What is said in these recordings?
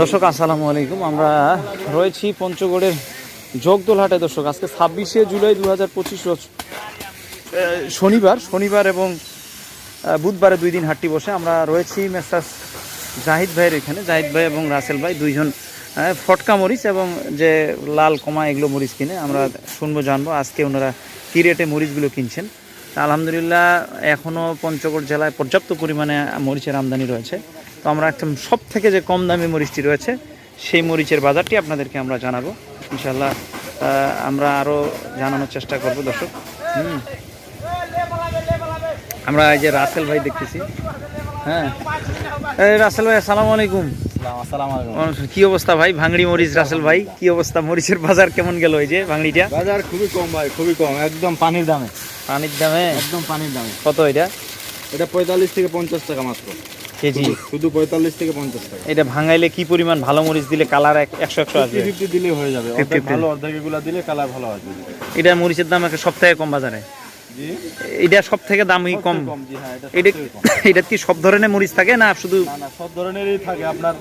দর্শক, আসসালামু আলাইকুম। আমরা রয়েছি পঞ্চগড়ের জগদোল হাটে দর্শক, আজকে ছাব্বিশে জুলাই দু হাজার পঁচিশ শনিবার শনিবার এবং বুধবারে দুই দিন হাটটি বসে। আমরা রয়েছি মেসাস জাহিদ ভাইয়ের এখানে। জাহিদ ভাই এবং রাসেল ভাই দুইজন ফটকা মরিচ এবং যে লাল কমা, এগুলো মরিচ কিনে আমরা শুনব, জানব। আজকে ওনারা কী রেটে মরিচগুলো কিনছেন। আলহামদুলিল্লাহ এখনও পঞ্চগড় জেলায় পর্যাপ্ত পরিমাণে মরিচের আমদানি রয়েছে। তো আমরা একদম সব থেকে যে কম দামি মরিচটি রয়েছে সেই মরিচের বাজারটি আপনাদেরকে আমরা জানাব। ইনশাল্লাহ আমরা আরও জানানোর চেষ্টা করব দর্শক। হুম। আমরা এই যে রাসেল ভাই দেখতেছি। হ্যাঁ। এই রাসেল ভাই আসসালামু আলাইকুম। কি অবস্থা ভাই? ভাঙড়ি মরিচ রাসেল ভাই কি অবস্থা? মরিচের বাজার কেমন গেল এই যে ভাঙড়িটা? বাজার খুবই কম ভাই খুবই কম একদম পানির দামে। পানির দামে? একদম পানির দামে। কত এটা? এটা পঁয়তাল্লিশ থেকে পঞ্চাশ টাকা মাত্র। কেজি। শুধু পঁয়তাল্লিশ থেকে পঞ্চাশ টাকা। এটা ভাঙাইলে কি পরিমাণ ভালো মরিচ দিলে কালার একশো একশো আসবে? ফিফটি দিলে হয়ে যাবে। অর্ধেক ভালো অর্ধেক এগুলা দিলে কালার ভালো আসবে। এটা মরিচের দাম একটা থেকে কম বাজারে। এটা সব থেকে দামই কম। কম হ্যাঁ এটা এটা কি সব ধরনের মরিচ থাকে না শুধু সব ধরনেরই থাকে। আপনার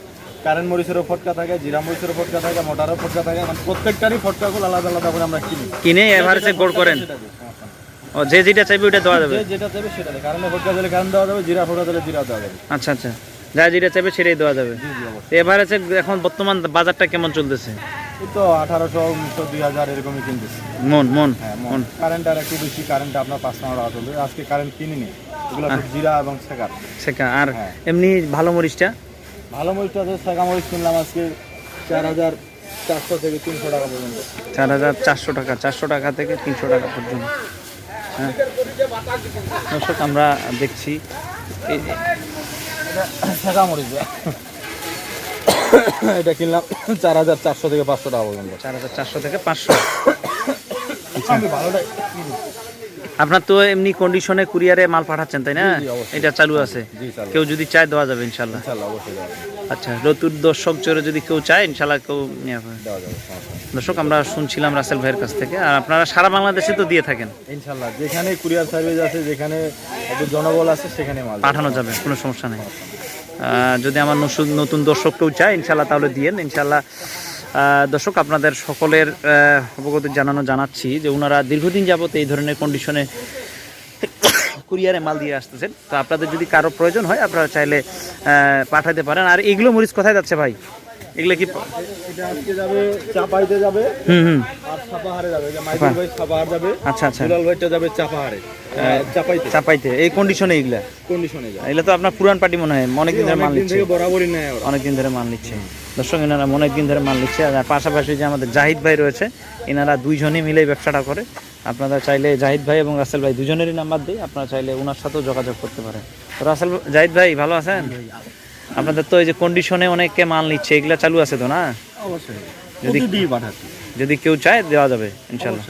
কারেন্ট মরিচেরও ফটকা থাকে জিরা মরিচেরও ফটকা থাকে মোটারও ফটকা থাকে। মানে প্রত্যেকটারই ফটকাগুলো আলাদা আলাদা করে আমরা কিনি। কিনে এভারেজে গোড় করেন সেটা দিই, সমস্যা নেই। ও যে যেটা চাইবে ওটা দেওয়া যাবে? যে যেটা দেবে। সেটা কারেন্টে ফটকা দিলে কারেন্ট দেওয়া যাবে জিরা ফটকা দিলে জিরা দেওয়া যাবে। আচ্ছা আচ্ছা। যা যেটা চাইবে সেটাই দেওয়া যাবে। জি এভারেজে এখন বর্তমান বাজারটা কেমন চলতেছে? তো আঠারোশো উনিশশো দুই হাজার এরকমই কিনতেছি। মন মন হ্যাঁ মন। কারেন্ট আর একটু বেশি কারেন্ট আপনার পাঁচ টাকা চলবে আজকে কারেন্ট কিনিনি। এগুলো জিরা এবং শেখার সেটা আর হ্যাঁ। এমনি ভালো মরিচটা? ভালো মরিচটা আছে শেখা মরিচ কিনলাম আজকে চার হাজার চারশো থেকে তিনশো টাকা পর্যন্ত। চার হাজার চারশো টাকা চারশো টাকা থেকে তিনশো টাকা পর্যন্ত। হ্যাঁ দর্শক আমরা দেখছি। এটা কিনলাম চার হাজার চারশো থেকে পাঁচশো টাকা পর্যন্ত। চার হাজার চারশো থেকে পাঁচশো। আপনার তো এমনি কন্ডিশনে কুরিয়ারে মাল পাঠাচ্ছেন তাই না। এটা চালু আছে। কেউ যদি চায় দেওয়া যাবে ইনশাল্লাহ। আচ্ছা নতুন দর্শক জোরে যদি কেউ চায় ইনশাল্লাহ কেউ নিয়ে দর্শক আমরা শুনছিলাম রাসেল ভাইয়ের কাছ থেকে আর আপনারা সারা বাংলাদেশে তো দিয়ে থাকেন। ইনশাল্লাহ যেখানে কুরিয়ার সার্ভিস আছে যেখানে একটু জনবল আছে সেখানে মাল পাঠানো যাবে কোনো সমস্যা নেই। যদি আমার নতুন দর্শক কেউ চায় ইনশাল্লাহ তাহলে দিয়েন ইনশাল্লাহ দর্শক আপনাদের সকলের অবগত জানানো জানাচ্ছি যে ওনারা দীর্ঘদিন যাবত এই ধরনের কন্ডিশনে কুরিয়ারে মাল দিয়ে আসতেছেন। তো আপনাদের যদি কারও প্রয়োজন হয়, আপনারা চাইলে পাঠাতে পারেন। আর এগুলো মরিচ কোথায় যাচ্ছে ভাই? এগুলো কি এটা আজকে যাবে চাপাইতে যাবে হুম হুম। আর সাপাহারে যাবে যে মাইদুল ভাই সাপাহার যাবে আচ্ছা আচ্ছা। দুলাল ভাইটা যাবে চাপাহারে চাপাইতে। চাপাইতে। এই কন্ডিশনে এগুলা? কন্ডিশনে যাবে। এগুলো তো আপনার পুরান পার্টি মনে হয় অনেকদিন ধরে মাল নিচ্ছে। বরাবরই নেয় ওরা। অনেকদিন ধরে মাল নিচ্ছে। দর্শক এনারা অনেকদিন ধরে মাল নিচ্ছে আর পাশাপাশি যে আমাদের জাহিদ ভাই রয়েছে এনারা দুইজনই মিলে ব্যবসাটা করে। আপনারা চাইলে জাহিদ ভাই এবং রাসেল ভাই দুজনেরই নাম্বার দিই আপনারা চাইলে ওনার সাথেও যোগাযোগ করতে পারেন। তো রাসেল জাহিদ ভাই ভালো আছেন? আপনাদের তো এই যে কন্ডিশনে অনেকে মাল নিচ্ছে এগুলা চালু আছে তো না? অবশ্যই। যদি- যদি কেউ চায় দেওয়া যাবে ইনশাল্লাহ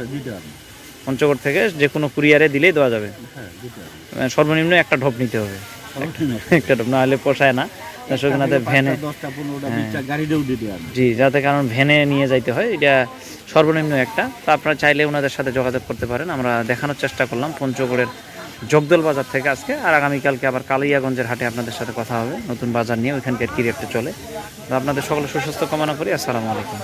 পঞ্চগড় থেকে যে কোনো কুরিয়ারে দিলেই দেওয়া যাবে। হ্যাঁ আহ, সর্বনিম্ন একটা ঢোপ নিতে হবে। একটা ঢোপ না। হলে পোষায় না ভ্যানে হবে। জি যাতে কারণ ভ্যানে নিয়ে যাইতে হয় এটা সর্বনিম্ন একটা। তো আপনারা চাইলে ওনাদের সাথে যোগাযোগ করতে পারেন। আমরা দেখানোর চেষ্টা করলাম পঞ্চগড়ের জগদল বাজার থেকে আজকে। আর আগামীকালকে আবার কালিয়াগঞ্জের হাটে আপনাদের সাথে কথা হবে। নতুন বাজার নিয়ে ওইখানকার কি চলে। তো আপনাদের সকলে সুস্বাস্থ্য কামনা করি। আসসালামু আলাইকুম।